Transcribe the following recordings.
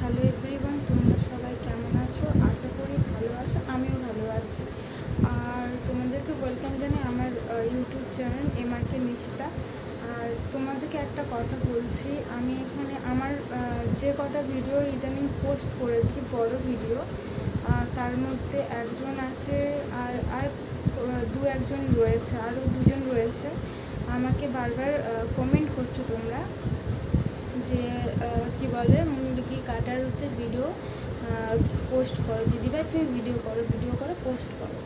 Hello everyone, তোমরা সবাই কেমন আছো? আশা করি ভালো আছো, আমিও ভালো আছি। আর তোমাদেরকে ওয়েলকাম জানাই আমার ইউটিউব চ্যানেল এমআরকে মিশিতা আর তোমাদেরকে একটা কথা বলছি, আমি এখানে আমার যে কটা ভিডিও ইদানিং পোস্ট করেছি, বড় ভিডিও তার মধ্যে একজন আছে আর আর দু একজন রয়েছে, আরও দুজন রয়েছে। আমাকে বারবার কমেন্ট করছ তোমরা। যে কি বলে মুরগি কাটার হচ্ছে ভিডিও পোস্ট করো। দিদিভাই, তুমি ভিডিও করো ভিডিও করো পোস্ট করো।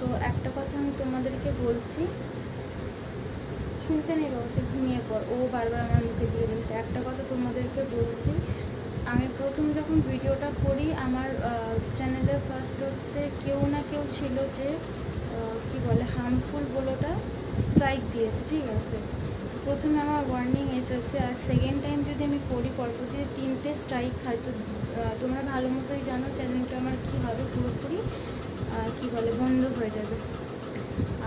তো একটা কথা আমি তোমাদেরকে বলছি, শুনতে নেই বাবাকে ঘুমিয়ে পর ও বারবার আমার মুখে দিয়ে বলেছে একটা কথা তোমাদেরকে বলছি, আমি প্রথম যখন ভিডিওটা করি, আমার চ্যানেলে ফার্স্ট হচ্ছে কেউ না কেউ ছিল যে কি বলে হার্মফুল বলোটা স্ট্রাইক দিয়েছে, ঠিক আছে? প্রথমে আমার ওয়ার্নিং এসেছে আর সেকেন্ড টাইম যদি আমি করি পরবর্তী তিনটে স্ট্রাইক খাই তো তোমরা ভালো মতোই জানো চ্যানেলটা আমার কী হবে, পুরোপুরি কী কি বলে, বন্ধ হয়ে যাবে।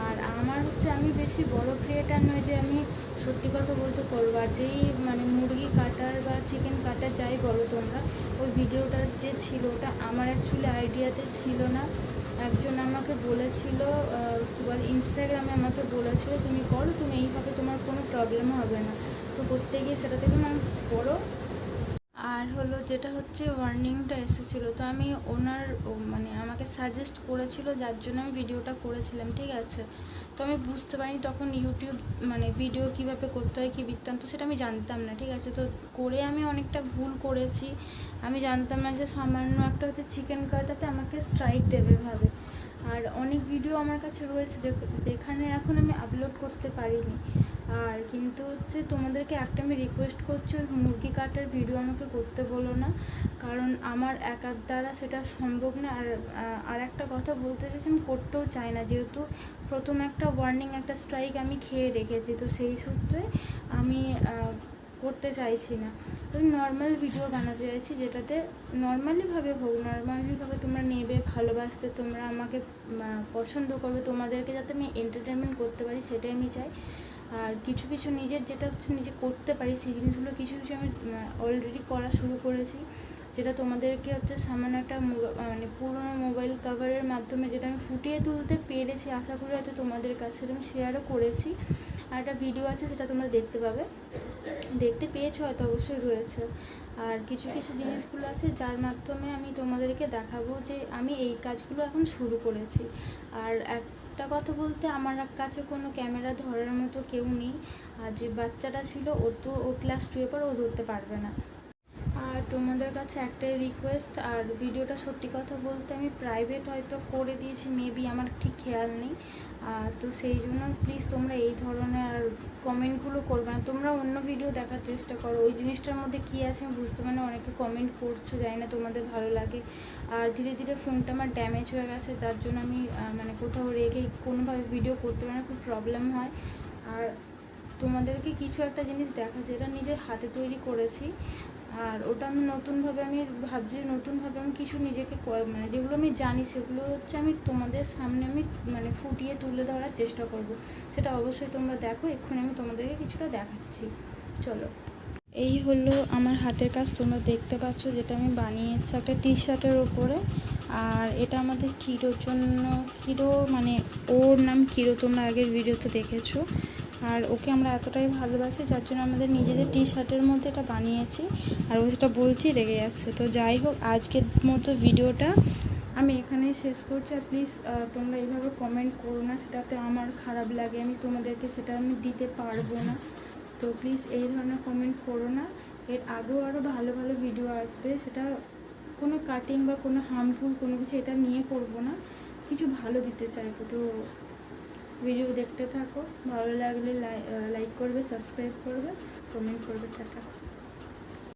আর আমার হচ্ছে আমি বেশি বড় ক্রিয়েটার নয় যে আমি সত্যি কথা বলতে করবার যেই মানে মুরগি কাটার বা চিকেন কাটার যাই বলো তোমরা, ওই ভিডিওটার যে ছিল ওটা আমার অ্যাকচুয়ালি আইডিয়াতে ছিল না। একজন আমাকে বলেছিল কী বলে ইনস্টাগ্রামে আমাকে বলেছিল, তুমি করো, তুমি এইভাবে তোমার কোনো প্রবলেম হবে না। তো করতে গিয়ে সেটা থেকে আমি করো আর হলো যেটা হচ্ছে ওয়ার্নিংটা এসেছিল, তো আমি ওনার মানে আমাকে সাজেস্ট করেছিল যার জন্য আমি ভিডিওটা করেছিলাম, ঠিক আছে? তো আমি বুঝতে পারিনি তখন ইউটিউব মানে ভিডিও কীভাবে করতে হয়, কী বৃত্তান্ত, সেটা আমি জানতাম না, ঠিক আছে? তো করে আমি অনেকটা ভুল করেছি। আমি জানতাম না যে সামান্য একটা হচ্ছে চিকেন কাটাতে আমাকে স্ট্রাইক দেবে ভাবে। আর অনেক ভিডিও আমার কাছে রয়েছে যেখানে এখন আমি আপলোড করতে পারিনি। আর কিন্তু হচ্ছে তোমাদেরকে একটা আমি রিকোয়েস্ট করছি, ওই মুরগি কাটার ভিডিও আমাকে করতে বলো না। কারণ আমার একার দ্বারা সেটা সম্ভব না। আর আর একটা কথা বলতে চাইছি, আমি করতেও চাই না। যেহেতু প্রথম একটা ওয়ার্নিং একটা স্ট্রাইক আমি খেয়ে রেখেছি, তো সেই সূত্রে আমি করতে চাইছি না। তো নর্মাল ভিডিও বানাতে চাইছি, যেটাতে নর্মালিভাবে হোক নর্মালিভাবে তোমরা নেবে, ভালোবাসবে, তোমরা আমাকে পছন্দ করবে, তোমাদেরকে যাতে আমি এন্টারটেনমেন্ট করতে পারি, সেটাই আমি চাই। আর কিছু কিছু নিজের যেটা হচ্ছে নিজে করতে পারি, সেই জিনিসগুলো কিছু কিছু আমি অলরেডি করা শুরু করেছি। যেটা তোমাদেরকে হচ্ছে সামান্য একটা মানে পুরোনো মোবাইল কভারের মাধ্যমে যেটা আমি ফুটিয়ে তুলতে পেরেছি, আশা করি হয়তো তোমাদের কাছে আমি শেয়ারও করেছি। আর একটা ভিডিও আছে, সেটা তোমরা দেখতে পাবে। দেখতে পেয়েছ হয়তো, অবশ্যই রয়েছে। আর কিছু কিছু জিনিসগুলো আছে, যার মাধ্যমে আমি তোমাদেরকে দেখাবো যে আমি এই কাজগুলো এখন শুরু করেছি। আর একটা কথা বলতে, আমার কাছে কোনো ক্যামেরা ধরার মতো কেউ নেই। আর যে বাচ্চাটা ছিল, ও তো ও ক্লাস টুয়ে পর ও ধরতে পারবে না। আর তোমাদের কাছে একটাই রিকোয়েস্ট আর ভিডিওটা সত্যি কথা বলতে আমি প্রাইভেট হয়তো করে দিয়েছি মেবি আমার ঠিক খেয়াল নেই। তো সেই জন্য প্লিজ তোমরা এই ধরনের আর কমেন্টগুলো করবে না। তোমরা অন্য ভিডিও দেখার চেষ্টা করো। ওই জিনিসটার মধ্যে কী আছে আমি বুঝতে পারি না। অনেকে কমেন্ট করছ, জানি না তোমাদের ভালো লাগে। আর ধীরে ধীরে ফোনটা আমার ড্যামেজ হয়ে গেছে যার জন্য আমি মানে কোথাও রেখে কোনোভাবে ভিডিও করতে পারি না, খুব প্রবলেম হয়। আর তোমাদেরকে কিছু একটা জিনিস দেখা, যেটা নিজের হাতে তৈরি করেছি। আর ওটা আমি নতুনভাবে আমি ভাবছি নতুনভাবে আমি কিছু নিজেকে মানে যেগুলো আমি জানি, সেগুলো হচ্ছে আমি তোমাদের সামনে আমি মানে ফুটিয়ে তুলে ধরার চেষ্টা করব। সেটা অবশ্যই তোমরা দেখো, এক্ষুনি আমি তোমাদেরকে কিছুটা দেখাচ্ছি। চলো। এই হলো আমার হাতের কাজ, তোমরা দেখতে পাচ্ছ যেটা আমি বানিয়েছি একটা টি শার্টের ওপরে। আর এটা আমাদের কিরোর জন্য কিরো মানে ওর নাম কিরো তোমরা আগের ভিডিওতে দেখেছ। আর ওকে আমরা এতটাই ভালোবাসি যার জন্য আমাদের নিজেদের টি শার্টের মধ্যে এটা বানিয়েছি। আর ও সেটা বলছি রেগে যাচ্ছে। তো যাই হোক, আজকের মতো ভিডিওটা আমি এখানেই শেষ করছি। আর প্লিজ তোমরা এইভাবে কমেন্ট করো না, সেটাতে আমার খারাপ লাগে। আমি তোমাদেরকে সেটা আমি দিতে পারব না। তো প্লিজ এই ধরনের কমেন্ট করো না। এর আগেও আরও ভালো ভালো ভিডিও আসবে। সেটা কোনো কাটিং বা কোনো হার্মফুল কোনো কিছু এটা নিয়ে করব না। কিছু ভালো দিতে চাইব। তো ভিডিও দেখতে থাকো। ভালো লাগলে লাইক করবে সাবস্ক্রাইব করবে কমেন্ট করবে টাটা।